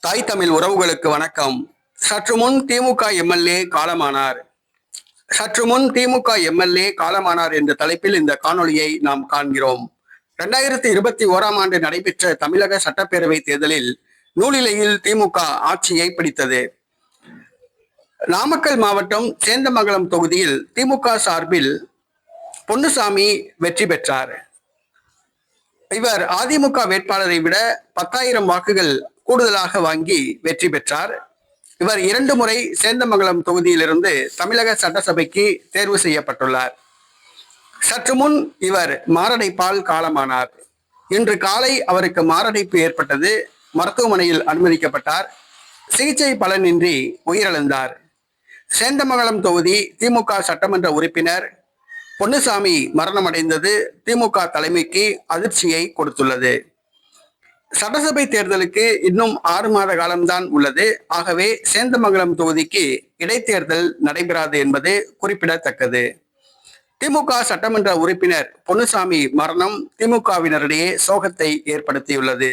தாய் தமிழ் உறவுகளுக்கு வணக்கம். சற்று முன் திமுக எம்எல்ஏ காலமானார். சற்று முன் திமுக எம்எல்ஏ காலமானார் என்ற தலைப்பில் இந்த காணொளியை நாம் காண்கிறோம். இரண்டாயிரத்தி இருபத்தி ஓராம் ஆண்டு நடைபெற்ற தமிழக சட்டப்பேரவை தேர்தலில் நூலிலையில் திமுக ஆட்சியை பிடித்தது. நாமக்கல் மாவட்டம் சேந்தமங்கலம் தொகுதியில் திமுக சார்பில் பொன்னுசாமி வெற்றி பெற்றார். இவர் அதிமுக வேட்பாளரை விட பத்தாயிரம் வாக்குகள் கூடுதலாக வாங்கி வெற்றி பெற்றார். இவர் இரண்டு முறை சேந்தமங்கலம் தொகுதியிலிருந்து தமிழக சட்டசபைக்கு தேர்வு செய்யப்பட்டுள்ளார். சற்று முன் இவர் மாரடைப்பால் காலமானார். இன்று காலை அவருக்கு மாரடைப்பு ஏற்பட்டது. மருத்துவமனையில் அனுமதிக்கப்பட்டார். சிகிச்சை பலனின்றி உயிரிழந்தார். சேந்தமங்கலம் தொகுதி திமுக சட்டமன்ற உறுப்பினர் பொன்னுசாமி மரணமடைந்தது. திமுக தலைமைக்கு அதிர்ச்சியை கொடுத்துள்ளது. சட்டசபை தேர்தலுக்கு இன்னும் ஆறு மாத காலம்தான் உள்ளது. ஆகவே சேந்தமங்கலம் தொகுதிக்கு இடைத்தேர்தல் நடைபெறாது என்பது குறிப்பிடத்தக்கது. திமுக சட்டமன்ற உறுப்பினர் பொன்னுசாமி மரணம் திமுகவினரிடையே சோகத்தை ஏற்படுத்தியுள்ளது.